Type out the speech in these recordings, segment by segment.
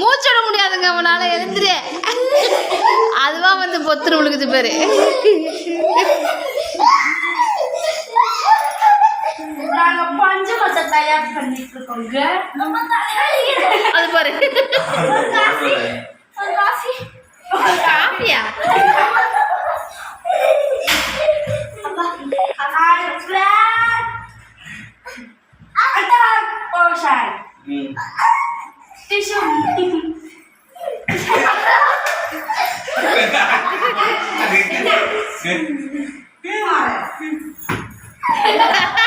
மூச்சிட முடியாதுங்க அவனால எழுந்துரு. அதுவா வந்து பொத்துரு விழுகுது பாரு. தயார் பண்ணிட்டு இருக்கோங்க நம்ம அது பாரு காஃபி காஃபி காப்பியா பாப்பா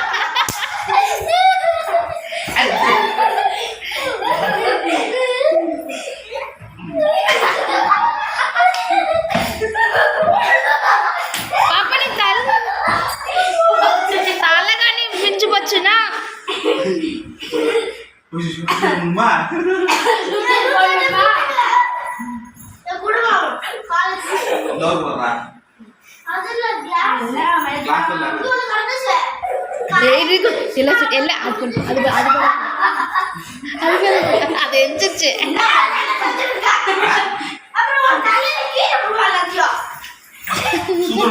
அம்மா டோர் போடுறா வெரி குட் இல்லை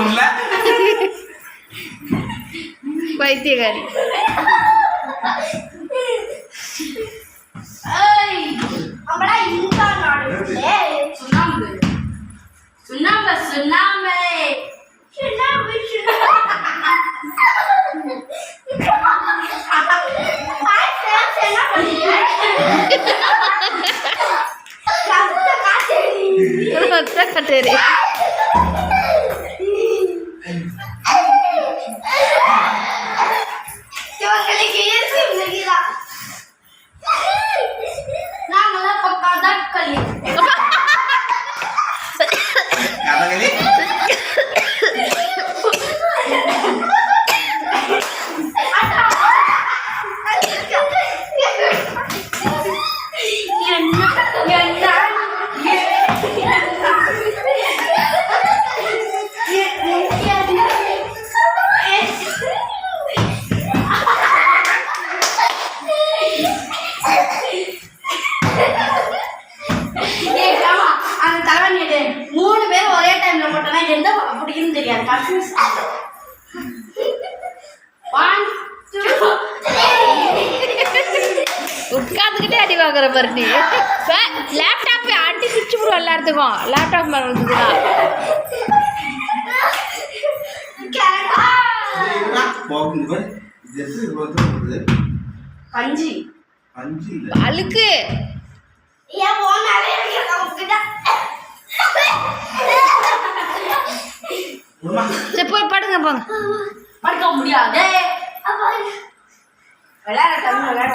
இல்லை हमरा इनका नाम है सुनाम सुनाम सुनाम सुनाम सुनाम आज से सेना बनी है रत्ता खटेरे Yo, que le quería decir, me queda. 老 爸 பிடிக்குன்னு தெரியாது கன்ஃபியூஸ் ஒன் டூ உட்காந்துக்கிட்டே அடி வாங்குற பாரு நீ. லேப்டாப் அடி பிடிச்சி விடும் எல்லாத்துக்கும் லேப்டாப் மேலே இல்ல. அழுக்கு. ஏன் போனாலே போங்க படுக்க முடியாது. விளையாட விளையாட